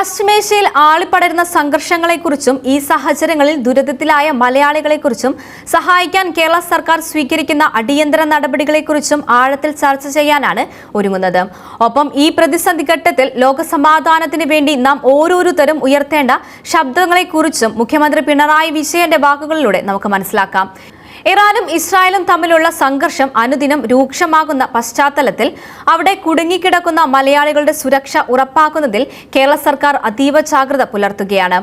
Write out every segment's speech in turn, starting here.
പശ്ചിമേഷ്യയിൽ ആളിപ്പടരുന്ന സംഘർഷങ്ങളെക്കുറിച്ചും ഈ സാഹചര്യങ്ങളിൽ ദുരിതത്തിലായ മലയാളികളെക്കുറിച്ചും സഹായിക്കാൻ കേരള സർക്കാർ സ്വീകരിക്കുന്ന അടിയന്തര നടപടികളെക്കുറിച്ചും ആഴത്തിൽ ചർച്ച ചെയ്യാനാണ് ഒരുങ്ങുന്നത്. ഒപ്പം ഈ പ്രതിസന്ധി ഘട്ടത്തിൽ ലോകസമാധാനത്തിന് വേണ്ടി നാം ഓരോരുത്തരും ഉയർത്തേണ്ട ശബ്ദങ്ങളെക്കുറിച്ചും മുഖ്യമന്ത്രി പിണറായി വിജയന്റെ വാക്കുകളിലൂടെ നമുക്ക് മനസ്സിലാക്കാം. ഇറാനും ഇസ്രായേലും തമ്മിലുള്ള സംഘർഷം അനുദിനം രൂക്ഷമാകുന്ന പശ്ചാത്തലത്തിൽ അവിടെ കുടുങ്ങിക്കിടക്കുന്ന മലയാളികളുടെ സുരക്ഷ ഉറപ്പാക്കുന്നതിൽ കേരള സർക്കാർ അതീവ ജാഗ്രത പുലർത്തുകയാണ്.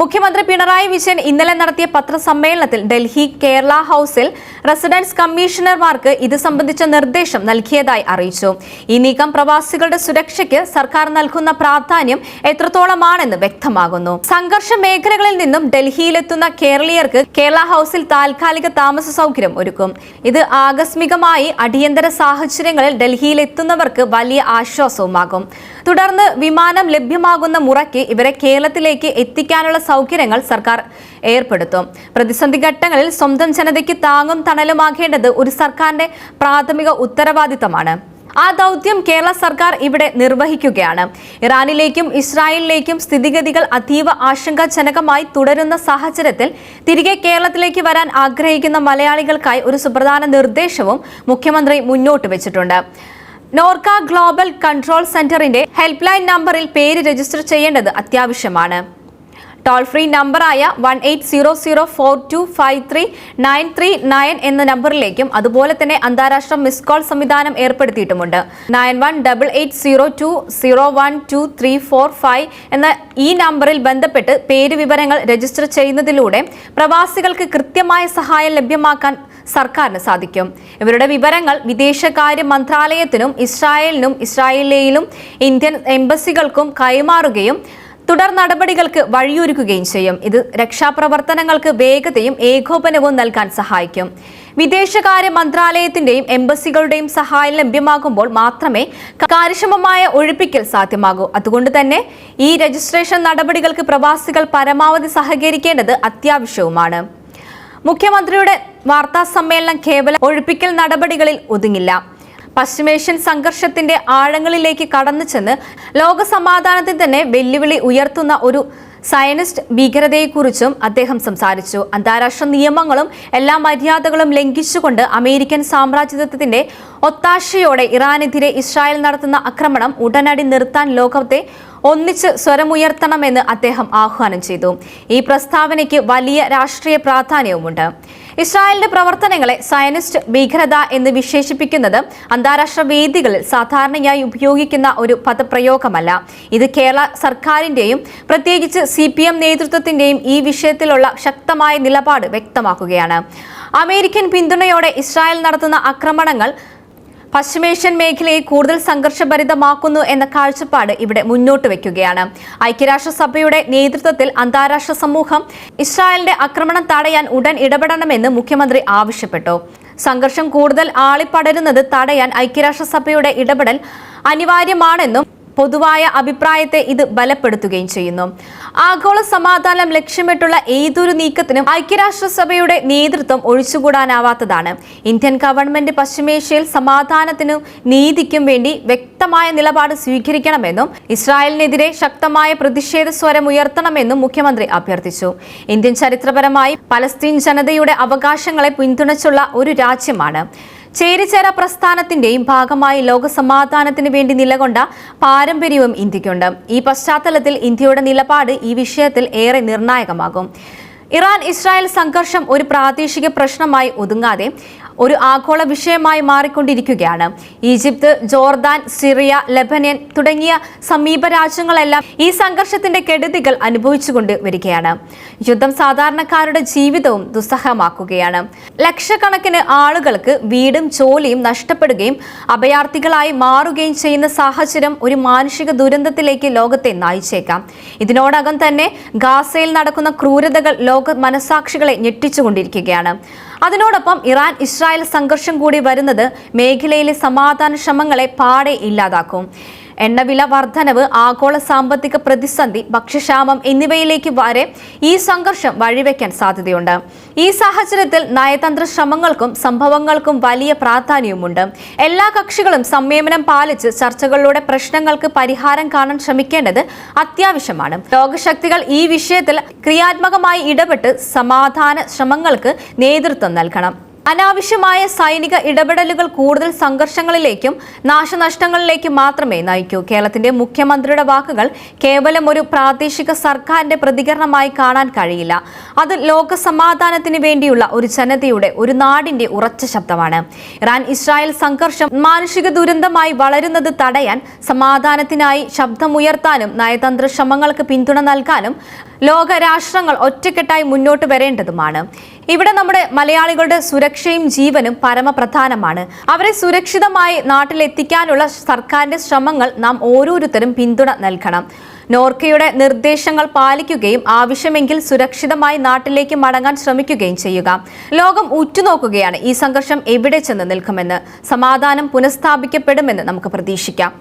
മുഖ്യമന്ത്രി പിണറായി വിജയൻ ഇന്നലെ നടത്തിയ പത്രസമ്മേളനത്തിൽ ഡൽഹി കേരള ഹൌസിൽ റെസിഡൻസ് കമ്മീഷണർമാർക്ക് ഇത് സംബന്ധിച്ച നിർദ്ദേശം നൽകിയതായി അറിയിച്ചു. ഈ നീക്കം പ്രവാസികളുടെ സുരക്ഷയ്ക്ക് സർക്കാർ നൽകുന്ന പ്രാധാന്യം എത്രത്തോളമാണെന്ന് വ്യക്തമാകുന്നു. സംഘർഷ മേഖലകളിൽ നിന്നും ഡൽഹിയിലെത്തുന്ന കേരളീയർക്ക് കേരള ഹൌസിൽ താൽക്കാലിക താമസ സൗകര്യം ഒരുക്കും. ഇത് ആകസ്മികമായി അടിയന്തര സാഹചര്യങ്ങളിൽ ഡൽഹിയിലെത്തുന്നവർക്ക് വലിയ ആശ്വാസവുമാകും. തുടർന്ന് വിമാനം ലഭ്യമാകുന്ന മുറയ്ക്ക് ഇവരെ കേരളത്തിലേക്ക് എത്തിക്കാനുള്ള സൗകര്യങ്ങൾ സർക്കാർ ഏർപ്പെടുത്തും. പ്രതിസന്ധി ഘട്ടങ്ങളിൽ സ്വന്തം ജനതയ്ക്ക് താങ്ങും തണലുമാകേണ്ടത് ഒരു സർക്കാരിന്റെ പ്രാഥമിക ഉത്തരവാദിത്തമാണ്. ആ ദൗത്യം കേരള സർക്കാർ ഇവിടെ നിർവഹിക്കുകയാണ്. ഇറാനിലേക്കും ഇസ്രായേലിലേക്കും സ്ഥിതിഗതികൾ അതീവ ആശങ്കാജനകമായി തുടരുന്ന സാഹചര്യത്തിൽ തിരികെ കേരളത്തിലേക്ക് വരാൻ ആഗ്രഹിക്കുന്ന മലയാളികൾക്കായി ഒരു സുപ്രധാന നിർദ്ദേശവും മുഖ്യമന്ത്രി മുന്നോട്ട് വെച്ചിട്ടുണ്ട്. നോർക്ക ഗ്ലോബൽ കൺട്രോൾ സെന്ററിന്റെ ഹെൽപ്പ് ലൈൻ നമ്പറിൽ പേര് രജിസ്റ്റർ ചെയ്യേണ്ടത് അത്യാവശ്യമാണ്. ടോൾ ഫ്രീ നമ്പറായ one eight zero zero four two five three nine three nine എന്ന നമ്പറിലേക്കും അതുപോലെ തന്നെ അന്താരാഷ്ട്ര മിസ് കോൾ സംവിധാനം ഏർപ്പെടുത്തിയിട്ടുമുണ്ട്. Nine one double eight zero two zero one two three four five എന്ന ഈ നമ്പറിൽ ബന്ധപ്പെട്ട് പേര് വിവരങ്ങൾ രജിസ്റ്റർ ചെയ്യുന്നതിലൂടെ പ്രവാസികൾക്ക് കൃത്യമായ സഹായം ലഭ്യമാക്കാൻ സർക്കാരിന് സാധിക്കും. ഇവരുടെ വിവരങ്ങൾ വിദേശകാര്യ മന്ത്രാലയത്തിനും ഇസ്രായേലിനും ഇസ്രായേലിലെയും ഇന്ത്യൻ എംബസികൾക്കും കൈമാറുകയും തുടർ നടപടികൾക്ക് വഴിയൊരുക്കുകയും ചെയ്യും. ഇത് രക്ഷാപ്രവർത്തനങ്ങൾക്ക് വേഗതയും ഏകോപനവും നൽകാൻ സഹായിക്കും. വിദേശകാര്യ മന്ത്രാലയത്തിന്റെയും എംബസികളുടെയും സഹായം ലഭ്യമാകുമ്പോൾ മാത്രമേ കാര്യക്ഷമമായ ഒഴിപ്പിക്കൽ സാധ്യമാകൂ. അതുകൊണ്ട് തന്നെ ഈ രജിസ്ട്രേഷൻ നടപടികൾക്ക് പ്രവാസികൾ പരമാവധി സഹകരിക്കേണ്ടത് അത്യാവശ്യവുമാണ്. മുഖ്യമന്ത്രിയുടെ വാർത്താ സമ്മേളനം കേവലം ഒഴിപ്പിക്കൽ നടപടികളിൽ ഒതുങ്ങില്ല. പശ്ചിമേഷ്യൻ സംഘർഷത്തിന്റെ ആഴങ്ങളിലേക്ക് കടന്നു ചെന്ന് ലോക സമാധാനത്തിന് തന്നെ വെല്ലുവിളി ഉയർത്തുന്ന ഒരു സയനിസ്റ്റ് ഭീകരതയെക്കുറിച്ചും അദ്ദേഹം സംസാരിച്ചു. അന്താരാഷ്ട്ര നിയമങ്ങളും എല്ലാ മര്യാദകളും ലംഘിച്ചുകൊണ്ട് അമേരിക്കൻ സാമ്രാജ്യത്വത്തിന്റെ ഒത്താശയോടെ ഇറാനെതിരെ ഇസ്രായേൽ നടത്തുന്ന ആക്രമണം ഉടനടി നിർത്താൻ ലോകത്തെ ഒന്നിച്ച് സ്വരമുയർത്തണമെന്ന് അദ്ദേഹം ആഹ്വാനം ചെയ്തു. ഈ പ്രസ്താവനയ്ക്ക് വലിയ രാഷ്ട്രീയ പ്രാധാന്യവുമുണ്ട്. ഇസ്രായേലിന്റെ പ്രവർത്തനങ്ങളെ സയനിസ്റ്റ് ഭീകരത എന്ന് വിശേഷിപ്പിക്കുന്നത് അന്താരാഷ്ട്ര വേദികളിൽ സാധാരണയായി ഉപയോഗിക്കുന്ന ഒരു പദപ്രയോഗമല്ല. ഇത് കേരള സർക്കാരിന്റെയും പ്രത്യേകിച്ച് സി പി എം നേതൃത്വത്തിന്റെയും ഈ വിഷയത്തിലുള്ള ശക്തമായ നിലപാട് വ്യക്തമാക്കുകയാണ്. അമേരിക്കൻ പിന്തുണയോടെ ഇസ്രായേൽ നടത്തുന്ന ആക്രമണങ്ങൾ പശ്ചിമേഷ്യൻ മേഖലയെ കൂടുതൽ സംഘർഷഭരിതമാക്കുന്നു എന്ന കാഴ്ചപ്പാട് ഇവിടെ മുന്നോട്ട് വയ്ക്കുകയാണ്. ഐക്യരാഷ്ട്രസഭയുടെ നേതൃത്വത്തിൽ അന്താരാഷ്ട്ര സമൂഹം ഇസ്രായേലിന്റെ ആക്രമണം തടയാൻ ഉടൻ ഇടപെടണമെന്ന് മുഖ്യമന്ത്രി ആവശ്യപ്പെട്ടു. സംഘർഷം കൂടുതൽ ആളിപ്പടരുന്നത് തടയാൻ ഐക്യരാഷ്ട്രസഭയുടെ ഇടപെടൽ അനിവാര്യമാണെന്നും പൊതുവായ അഭിപ്രായത്തെ ഇത് ബലപ്പെടുത്തുകയും ചെയ്യുന്നു. ആഗോള സമാധാനം ലക്ഷ്യമിട്ടുള്ള ഏതൊരു നീക്കത്തിനും ഐക്യരാഷ്ട്രസഭയുടെ നേതൃത്വം ഒഴിച്ചുകൂടാനാവാത്തതാണ്. ഇന്ത്യൻ ഗവൺമെന്റ് പശ്ചിമേഷ്യയിൽ സമാധാനത്തിനും നീതിക്കും വേണ്ടി വ്യക്തമായ നിലപാട് സ്വീകരിക്കണമെന്നും ഇസ്രായേലിനെതിരെ ശക്തമായ പ്രതിഷേധ സ്വരം ഉയർത്തണമെന്നും മുഖ്യമന്ത്രി അഭ്യർത്ഥിച്ചു. ഇന്ത്യൻ ചരിത്രപരമായി പലസ്തീൻ ജനതയുടെ അവകാശങ്ങളെ പിന്തുണച്ചുള്ള ഒരു രാജ്യമാണ്. ചേരിചേര പ്രസ്ഥാനത്തിന്റെയും ഭാഗമായി ലോകസമാധാനത്തിന് വേണ്ടി നിലകൊണ്ട പാരമ്പര്യവും ഇന്ത്യക്കുണ്ട് ഈ പശ്ചാത്തലത്തിൽ ഇന്ത്യയുടെ നിലപാട് ഈ വിഷയത്തിൽ ഏറെ നിർണായകമാകും. ഇറാൻ ഇസ്രായേൽ സംഘർഷം ഒരു പ്രാദേശിക പ്രശ്നമായി ഒതുങ്ങാതെ ഒരു ആഗോള വിഷയമായി മാറിക്കൊണ്ടിരിക്കുകയാണ്. ഈജിപ്ത് ജോർദാൻ സിറിയ ലെബനൻ തുടങ്ങിയ സമീപ രാജ്യങ്ങളെല്ലാം ഈ സംഘർഷത്തിന്റെ കെടുതികൾ അനുഭവിച്ചുകൊണ്ട് വരികയാണ്. യുദ്ധം സാധാരണക്കാരുടെ ജീവിതവും ദുസ്സഹമാക്കുകയാണ്. ലക്ഷക്കണക്കിന് ആളുകൾക്ക് വീടും ജോലിയും നഷ്ടപ്പെടുകയും അഭയാർത്ഥികളായി മാറുകയും ചെയ്യുന്ന സാഹചര്യം ഒരു മാനുഷിക ദുരന്തത്തിലേക്ക് ലോകത്തെ നയിച്ചേക്കാം. ഇതിനോടകം തന്നെ ഗാസയിൽ നടക്കുന്ന ക്രൂരതകൾ ലോക മനസാക്ഷികളെ ഞെട്ടിച്ചുകൊണ്ടിരിക്കുകയാണ്. അതിനോടൊപ്പം ഇറാൻ ഇസ്രായേൽ സംഘർഷം കൂടി വരുന്നത് മേഖലയിലെ സമാധാന ശ്രമങ്ങളെ പാടെ ഇല്ലാതാക്കും. എണ്ണവില വർധനവ് ആഗോള സാമ്പത്തിക പ്രതിസന്ധി ഭക്ഷ്യക്ഷാമം എന്നിവയിലേക്ക് വരെ ഈ സംഘർഷം വഴിവെക്കാൻ സാധ്യതയുണ്ട്. ഈ സാഹചര്യത്തിൽ നയതന്ത്ര ശ്രമങ്ങൾക്കും സംഭവങ്ങൾക്കും വലിയ പ്രാധാന്യവുമുണ്ട്. എല്ലാ കക്ഷികളും സംയമനം പാലിച്ച് ചർച്ചകളിലൂടെ പ്രശ്നങ്ങൾക്ക് പരിഹാരം കാണാൻ ശ്രമിക്കേണ്ടത് അത്യാവശ്യമാണ്. ലോകശക്തികൾ ഈ വിഷയത്തിൽ ക്രിയാത്മകമായി ഇടപെട്ട് സമാധാന ശ്രമങ്ങൾക്ക് നേതൃത്വം നൽകണം. അനാവശ്യമായ സൈനിക ഇടപെടലുകൾ കൂടുതൽ സംഘർഷങ്ങളിലേക്കും നാശനഷ്ടങ്ങളിലേക്കും മാത്രമേ നയിക്കൂ. കേരളത്തിന്റെ മുഖ്യമന്ത്രിയുടെ വാക്കുകൾ കേവലം ഒരു പ്രാദേശിക സർക്കാരിന്റെ പ്രതികരണമായി കാണാൻ കഴിയില്ല. അത് ലോക സമാധാനത്തിന് വേണ്ടിയുള്ള ഒരു ജനതയുടെ ഒരു നാടിന്റെ ഉറച്ച ശബ്ദമാണ്. ഇറാൻ ഇസ്രായേൽ സംഘർഷം മാനുഷിക ദുരന്തമായി വളരുന്നത് തടയാൻ സമാധാനത്തിനായി ശബ്ദമുയർത്താനും നയതന്ത്ര ശ്രമങ്ങൾക്ക് പിന്തുണ നൽകാനും ലോകരാഷ്ട്രങ്ങൾ ഒറ്റക്കെട്ടായി മുന്നോട്ട് വരേണ്ടതുമാണ്. ഇവിടെ നമ്മുടെ മലയാളികളുടെ സുരക്ഷയും ജീവനും പരമപ്രധാനമാണ്. അവരെ സുരക്ഷിതമായി നാട്ടിലെത്തിക്കാനുള്ള സർക്കാരിന്റെ ശ്രമങ്ങൾ നാം ഓരോരുത്തരും പിന്തുണ നൽകണം. നോർക്കയുടെ നിർദ്ദേശങ്ങൾ പാലിക്കുകയും ആവശ്യമെങ്കിൽ സുരക്ഷിതമായി നാട്ടിലേക്ക് മടങ്ങാൻ ശ്രമിക്കുകയും ചെയ്യുക. ലോകം ഉറ്റുനോക്കുകയാണ് ഈ സംഘർഷം എവിടെ ചെന്ന് നിൽക്കുമെന്ന്. സമാധാനം പുനഃസ്ഥാപിക്കപ്പെടുമെന്ന് നമുക്ക് പ്രതീക്ഷിക്കാം.